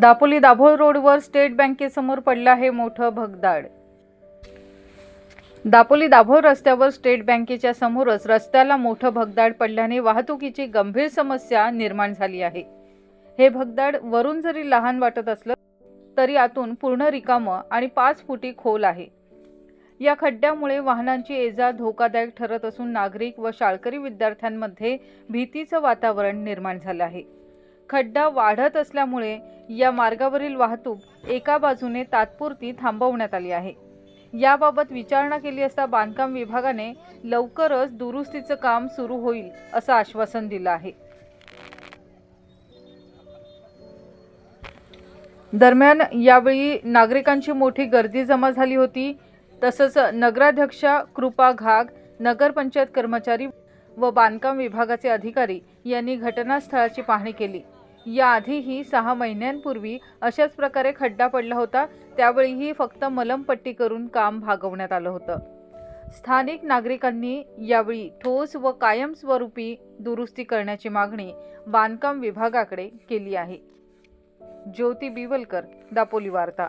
दापोली दाभोळ रोडवर स्टेट बँकेसमोर पडलं आहे मोठं भगदाड. दापोली दाभोळ रस्त्यावर स्टेट बँकेच्या समोरच रस्त्याला मोठं भगदाड पडल्याने वाहतुकीची गंभीर समस्या निर्माण झाली आहे. हे भगदाड वरून जरी लहान वाटत असलं तरी आतून पूर्ण रिकामं आणि पाच फुटी खोल आहे. या खड्ड्यामुळे वाहनांची एजा धोकादायक ठरत असून नागरिक व शाळकरी विद्यार्थ्यांमध्ये भीतीचं वातावरण निर्माण झालं आहे. खड्डा वाढत असल्यामुळे या मार्गावरील वाहतूक एका बाजूने तात्पुरती थांबवण्यात आली आहे. याबाबत विचारणा केली असता बांधकाम विभागाने लवकरच दुरुस्तीचं काम सुरू होईल असं आश्वासन दिलं आहे. दरम्यान यावेळी नागरिकांची मोठी गर्दी जमा झाली होती. तसंच नगराध्यक्षा कृपा घाग नगरपंचायत कर्मचारी व बांधकाम विभागाचे अधिकारी यांनी घटनास्थळाची पाहणी केली. याआधीही सहा महिन्यांपूर्वी अशाच प्रकारे खड्डा पडला होता. त्यावेळीही फक्त मलमपट्टी करून काम भागवण्यात आलं होतं. स्थानिक नागरिकांनी यावेळी ठोस व कायमस्वरूपी दुरुस्ती करण्याची मागणी बांधकाम विभागाकडे केली आहे. ज्योती बिवलकर दापोली वार्ता.